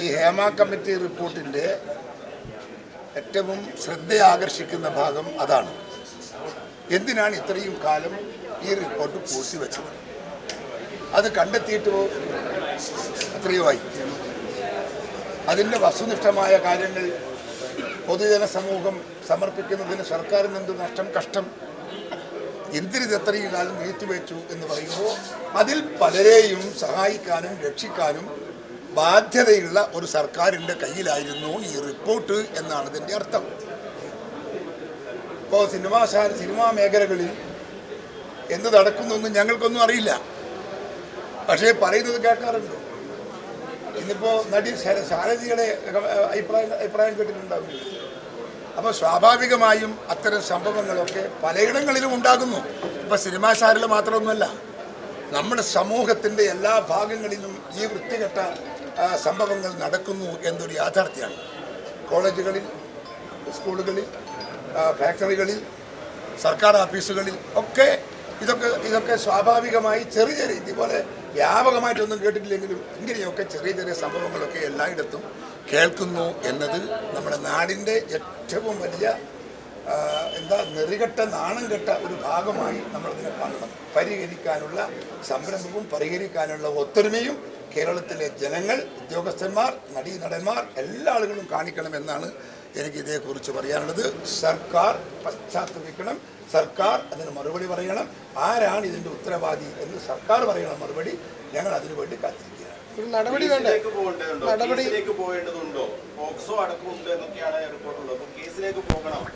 ഈ ഹേമ കമ്മിറ്റി റിപ്പോർട്ടിന്റെ ഏറ്റവും ശ്രദ്ധ ആകർഷിക്കുന്ന ഭാഗം അതാണ്. എന്തിനാണ് ഇത്രയും കാലം ഈ റിപ്പോർട്ട് പൂഴ്ത്തിവെച്ചത് അത് കണ്ടെത്തിയിട്ട്? എത്രയോ ആയി. അതിന്റെ വസ്തുനിഷ്ഠമായ കാര്യങ്ങൾ പൊതുജന സമൂഹം സമർപ്പിക്കുന്നതിന് സർക്കാരിന് എന്ത് നഷ്ടം കഷ്ടം? എന്തിനിത് എത്രയും കാലം നീട്ടിവെച്ചു എന്ന് പറയുമ്പോൾ അതിൽ പലരെയും സഹായിക്കാനും രക്ഷിക്കാനും ബാധ്യതയുള്ള ഒരു സർക്കാരിന്റെ കയ്യിലായിരുന്നു ഈ റിപ്പോർട്ട് എന്നാണ് ഇതിന്റെ അർത്ഥം. ഇപ്പോൾ സിനിമാ സിനിമാ മേഖലകളിൽ എന്ത് നടക്കുന്നു എന്ന് ഞങ്ങൾക്കൊന്നും അറിയില്ല. പക്ഷേ പറയുന്നത് കേൾക്കാറുണ്ട്. ഇന്നിപ്പോൾ നടി ശാരജിയുടെ അഭിപ്രായം അഭിപ്രായം കേട്ടിട്ടുണ്ടാവില്ല. അപ്പോൾ സ്വാഭാവികമായും അത്തരം സംഭവങ്ങളൊക്കെ പലയിടങ്ങളിലും ഉണ്ടാകുന്നു. ഇപ്പോൾ സിനിമാ ശാരല മാത്രമൊന്നുമല്ല നമ്മുടെ സമൂഹത്തിന്റെ എല്ലാ ഭാഗങ്ങളിലും ഈ വൃത്തികെട്ട സംഭവങ്ങൾ നടക്കുന്നു എന്നൊരു യാഥാർത്ഥ്യമാണ്. കോളേജുകളിൽ സ്കൂളുകളിൽ ഫാക്ടറികളിൽ സർക്കാർ ഓഫീസുകളിൽ ഒക്കെ ഇതൊക്കെ ഇതൊക്കെ സ്വാഭാവികമായി ചെറിയ ചെറിയ ഇതുപോലെ വ്യാപകമായിട്ടൊന്നും കേട്ടിട്ടില്ലെങ്കിലും ഇങ്ങനെയൊക്കെ ചെറിയ ചെറിയ സംഭവങ്ങളൊക്കെ എല്ലായിടത്തും കേൾക്കുന്നു എന്നത് നമ്മുടെ നാടിന്റെ ഏറ്റവും വലിയ എന്താ നെറികെട്ട നാണം കെട്ട ഒരു ഭാഗമായി നമ്മളതിനെ കാണണം. പരിഹരിക്കാനുള്ള സംരംഭവും പരിഹരിക്കാനുള്ള ഒത്തൊരുമയും കേരളത്തിലെ ജനങ്ങൾ ഉദ്യോഗസ്ഥന്മാർ നടീനടന്മാർ എല്ലാ ആളുകളും കാണിക്കണമെന്നാണ് എനിക്ക് ഇതേക്കുറിച്ച് പറയാനുള്ളത്. സർക്കാർ പശ്ചാത്തപിക്കണം. സർക്കാർ അതിന് മറുപടി പറയണം. ആരാണ് ഇതിന്റെ ഉത്തരവാദി എന്ന് സർക്കാർ പറയണം മറുപടി ഞങ്ങൾ അതിനു വേണ്ടി കാത്തിരിക്കുകയാണ്. ഒരു നടപടി വേണ്ടേ? നടപടി- പോകേണ്ടതുണ്ടോ? പോക്സോ അടക്കമുണ്ട് എന്നൊക്കെയാണ് റിപ്പോർട്ടുള്ളത്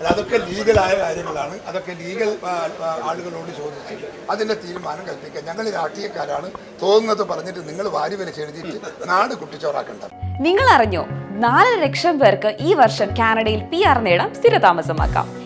അതൊക്കെ ലീഗലായ കാര്യങ്ങളാണ്. അതൊക്കെ ലീഗൽ ആളുകളോട് ചോദിച്ച് അതിന്റെ തീരുമാനം കൽപ്പിക്കുക. ഞങ്ങൾ രാഷ്ട്രീയക്കാരാണ്. തോന്നുന്നത് പറഞ്ഞിട്ട് നിങ്ങൾ വാരി വലിച്ച് എഴുതിയിട്ട് നാട് കുട്ടിച്ചോറാക്കണ്ട. നിങ്ങൾ അറിഞ്ഞോ? നാല് ലക്ഷം പേർക്ക് ഈ വർഷം കാനഡയിൽ പി ആർ നേടാം സ്ഥിരതാമസമാക്കാം.